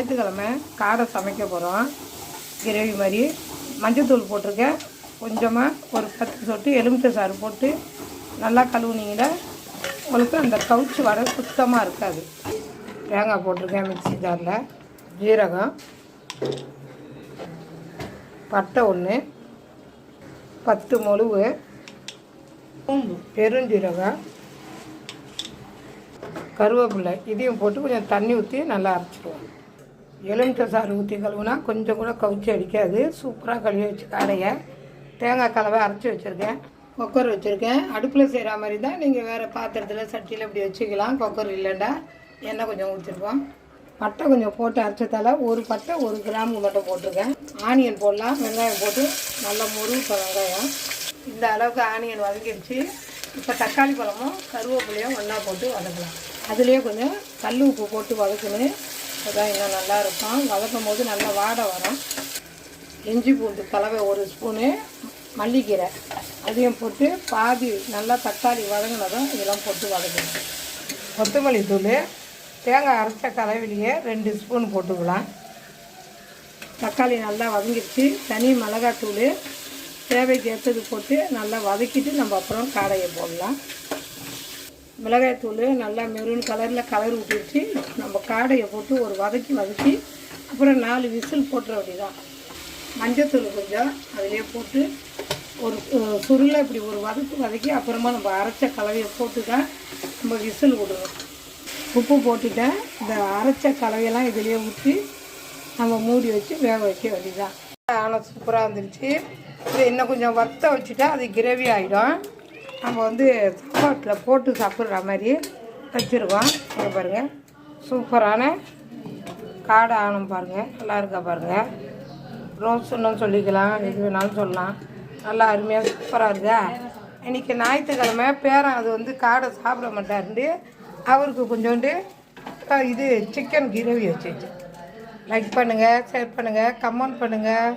ஞாயிற்றுக்கிழமை காடை சமைக்க போகிறோம் கிரேவி மாதிரி மஞ்சத்தூள் போட்டிருக்கேன். கொஞ்சமாக ஒரு பத்து சொட்டு எலுமிச்சை சாறு போட்டு நல்லா கழுவுனீங்கன்னா உங்களுக்கு அந்த கவுச்சி வடை சுத்தமாக இருக்காது. தேங்காய் போட்டிருக்கேன் மிக்ஸி ஜாரில். ஜீரகம். பட்டை ஒன்று பத்து மொழுவு பெருஞ்சீரகம். கருவேப்பிலை. இதையும் போட்டு கொஞ்சம் தண்ணி ஊற்றி நல்லா அரைச்சிடுவோம் எலுமிச்சை சாறு ஊற்றி கழுவுனா கொஞ்சம் கூட கவுச்சி அடிக்காது. சூப்பராக கழுவி வச்சு காடையை தேங்காய் கலவை அரைச்சி வச்சுருக்கேன். கொக்கர் வச்சுருக்கேன். அடுப்பில் செய்கிற மாதிரி தான் நீங்கள் வேறு பாத்திரத்தில் சட்டியில் இப்படி வச்சுக்கலாம். கொக்கர் இல்லைண்டா எண்ணெய் கொஞ்சம் ஊற்றிருக்கோம் பட்டை கொஞ்சம் போட்டு அரைச்சதால் ஒரு பட்டை ஒரு கிராம்பு மட்டும் போட்டிருக்கேன். ஆனியன் போடலாம். வெங்காயம் போட்டு நல்லா முருகிட்ட வெங்காயம். இந்த அளவுக்கு ஆனியன் வதக்கிடுச்சு இப்போ தக்காளி பழமும் கருவேப்பிலையும் ஒன்றா போட்டு வதக்கலாம். அதுலேயே கொஞ்சம் கல் உப்பு போட்டு வதக்கணும் அதான் இன்னும் நல்லா இருக்கும் வதக்கும் போது நல்லா வாடை வரும். இஞ்சி பூண்டு கலவை ஒரு ஸ்பூனு மல்லிக்கீரை அதையும் போட்டு பாதி நல்லா தக்காளி வதங்கினதும் இதெல்லாம் போட்டு வதக்கணும். கொத்தமல்லி தூள் தேங்காய் அரைச்ச கலவிலேயே ரெண்டு ஸ்பூன் போட்டுக்கலாம். தக்காளி நல்லா வதங்கிடுச்சு. தனி மிளகாத்தூள் தேவைக்கு ஏற்றது போட்டு நல்லா வதக்கிட்டு நம்ம அப்புறம் காடையை போடலாம். மிளகாய்த்தூள் நல்லா மெரூன் கலரில் கலர் விட்டுருச்சு நம்ம காடையை போட்டு ஒரு வதக்கி வதக்கி அப்புறம் நாலு விசில் போட்டுற வேண்டியதான் மஞ்சத்தூள் கொஞ்சம் அதிலே போட்டு ஒரு சுருளை இப்படி ஒரு வதக்கு வதக்கி அப்புறமா நம்ம அரைச்ச கலவையை போட்டு தான் நம்ம விசில் விடுவோம் உப்பு போட்டுட்டேன் இந்த அரைச்ச கலவையெல்லாம் இதிலேயே ஊற்றி நம்ம மூடி வச்சு வேக வைக்க வேண்டியதான் ஆனால் சூப்பராக வந்துருச்சு இன்னும் கொஞ்சம் வத்த வச்சுட்டா அது கிரேவி ஆகிடும் நம்ம வந்து சாப்பாட்டில் போட்டு சாப்பிட்ற மாதிரி வச்சுருக்கோம். இங்கே பாருங்கள் சூப்பரான காடை ஆணும் பாருங்கள் நல்லா இருக்கா பாருங்கள் ரோஸ்ன்னு சொல்லிக்கலாம். எது வேணாலும் சொல்லலாம். நல்லா அருமையாக சூப்பராக இருக்கா? இன்றைக்கி ஞாயிற்றுக்கிழமை பேரன் அது வந்து காடை சாப்பிட மாட்டாருண்டு அவருக்கு கொஞ்சோண்டு இது சிக்கன் கிரேவி வச்சு லைக் பண்ணுங்கள் ஷேர் பண்ணுங்கள் கமெண்ட் பண்ணுங்கள்